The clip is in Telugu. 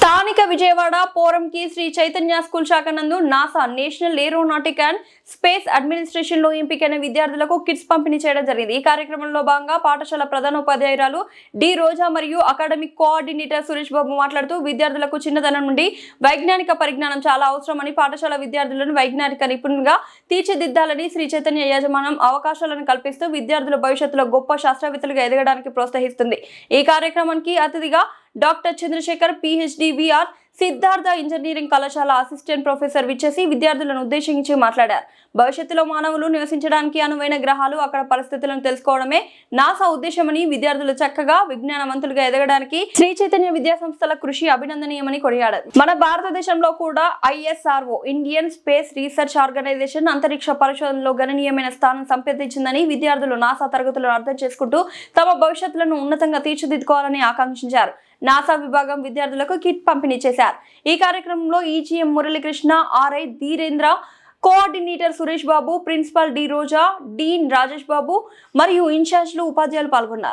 స్థానిక విజయవాడ పోరంకి శ్రీ చైతన్య స్కూల్ శాఖ నందు NASA national aeronautic and space అడ్మినిస్ట్రేషన్లో ఎంపికైన విద్యార్థులకు కిట్స్ పంపిణీ చేయడం జరిగింది. ఈ కార్యక్రమంలో భాగంగా పాఠశాల ప్రధానోపాధ్యాయురాలు డి రోజా మరియు అకాడమిక్ కోఆర్డినేటర్ సురేష్ బాబు మాట్లాడుతూ విద్యార్థులకు చిన్నదనం నుండి వైజ్ఞానిక పరిజ్ఞానం చాలా అవసరమని పాఠశాల విద్యార్థులను వైజ్ఞానిక నిపుణులుగా తీర్చిదిద్దాలని శ్రీ చైతన్య యజమానం అవకాశాలను కల్పిస్తూ విద్యార్థుల భవిష్యత్తులో గొప్ప శాస్త్రవేత్తలుగా ఎదగడానికి ప్రోత్సహిస్తుంది. ఈ కార్యక్రమానికి అతిథిగా doctor Chandrasekhar PhD VR Siddhartha engineering కళాశాల అసిస్టెంట్ ప్రొఫెసర్ విచ్చేసి విద్యార్థులను ఉద్దేశించి మాట్లాడారు. భవిష్యత్తులో మానవులు నివసించడానికి అనువైన గ్రహాలు అక్కడ పరిస్థితులను తెలుసుకోవడమే నాసా ఉద్దేశమని విద్యార్థులు చక్కగా విజ్ఞానవంతులుగా ఎదగడానికి శ్రీ చైతన్య విద్యా సంస్థల కృషి అభినందనీయమని కొనియాడారు. మన భారతదేశంలో కూడా ISRO Indian space research organisation అంతరిక్ష పరిశోధనలో గణనీయమైన స్థానం సంపాదించిందని విద్యార్థులు నాసా తరగతులను అర్థం చేసుకుంటూ తమ భవిష్యత్తులను ఉన్నతంగా తీర్చిదిద్దుకోవాలని ఆకాంక్షించారు. నాసా విభాగం విద్యార్థులకు కిట్ పంపిణీ చేశారు. ఈ కార్యక్రమంలో EGM Muralikrishna RI Dheerendra coordinator Suresh Babu principal D Roja dean Rajesh Babu మరియు ఇన్ఛార్జ్లు ఉపాధ్యాయులు పాల్గొన్నారు.